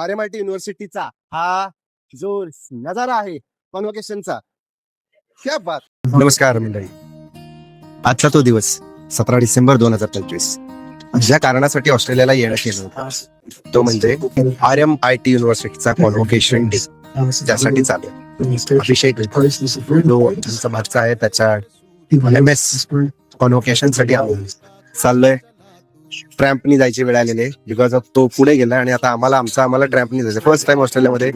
R M I T युनिव्हर्सिटीचा हा जो नजारा आहे कॉन्व्होकेशनचा क्या बात. नमस्कार मंडळी. आजचा तो दिवस सतरा डिसेंबर दोन हजार पंचवीस. ज्या कारणासाठी ऑस्ट्रेलियाला येणं केलं होतं तो म्हणजे आर एम आय टी युनिव्हर्सिटीचा कॉन्व्होकेशन डे त्यासाठी चालू. आहे. अभिषेक आहे त्याच्या एम एस कॉन्व्होकेशनसाठी चाललंय चाललोय. ट्रॅम्पनी जायची वेळ आलेली बिकॉज ऑफ तो पुढे गेला आणि आता आम्हाला आमचा आम्हाला ट्रॅम्पनी जायचं फर्स्ट टाइम ऑस्ट्रेलियामध्ये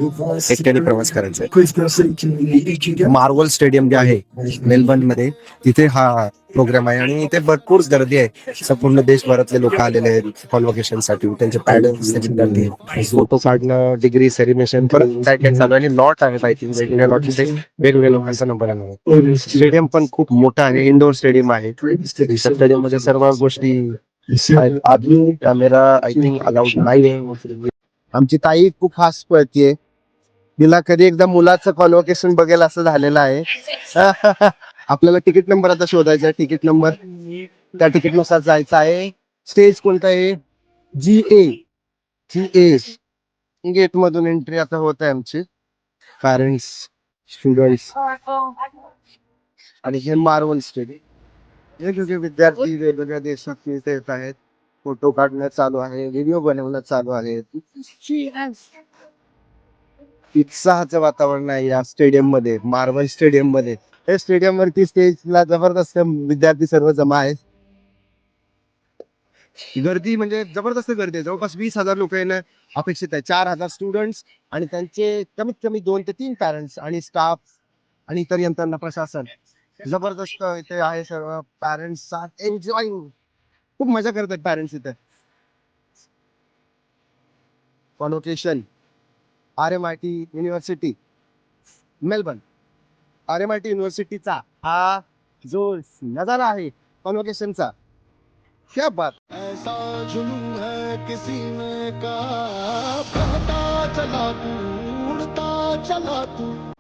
एकट्याने प्रवास करायचा आहे मार्वल स्टेडियम जे आहे मेलबर्नमध्ये तिथे हा प्रोग्राम आहे आणि इथे भरपूर गर्दी आहे. संपूर्ण देशभरातले लोक आलेले आहेत कॉन्व्होकेशनसाठी. त्यांचे पॅडल्स गर्दी फोटो काढणं डिग्री सेलिब्रेशन परत चालू आणि लॉट आहेत आय थिंक वेगवेगळ्या लॉट वेगवेगळ्या लोकांचा नंबर आहे. स्टेडियम पण खूप मोठा आहे. इंडोर स्टेडियम आहे. स्टेडियममध्ये सर्व गोष्टी. आधी कॅमेरा आय थिंक अलाउड नाही आमची ताई खूप फास्ट पळतीये. तिला कधी एकदा मुलाचं कॉन्व्होकेशन बघेल असं झालेलं आहे. आपल्याला तिकीट नंबर आता शोधायचा आहे. तिकीट नंबर त्या तिकीटनुसार जायचं आहे. स्टेज कोणता आहे? जी ए जी ए गेट मधून एंट्री आता होत आहे आमची. पॅरेंट्स स्टुडंट्स आणि हे मार्वल स्टेडियम वेगवेगळे विद्यार्थी वेगवेगळ्या देशात येत आहेत. फोटो काढणं चालू आहे व्हिडिओ बनवणं चालू आहे. उत्साहाचं वातावरण आहे या स्टेडियममध्ये मार्बल स्टेडियममध्ये हे स्टेडियम वरती स्टेजला जबरदस्त विद्यार्थी सर्व जमा आहेत. गर्दी म्हणजे जबरदस्त गर्दी आहे. जवळपास वीस हजार लोक येणं अपेक्षित आहे. चार हजार स्टुडंट्स आणि त्यांचे कमीत कमी दोन ते तीन पॅरेंट्स आणि स्टाफ आणि इतर यंत्रणा प्रशासन. जबरदस्त इथे आहे सर्व पॅरेंट्स एन्जॉईंग खूप मजा करतात पॅरेंट्स इथे. Convocation R M I T university Melbourne R M I T युनिव्हर्सिटीचा हा जो नजारा आहे कॉन्व्होकेशनचा क्या बात. ऐसा जुनून है किसी में का. बहता चला तू उड़ता चला तू.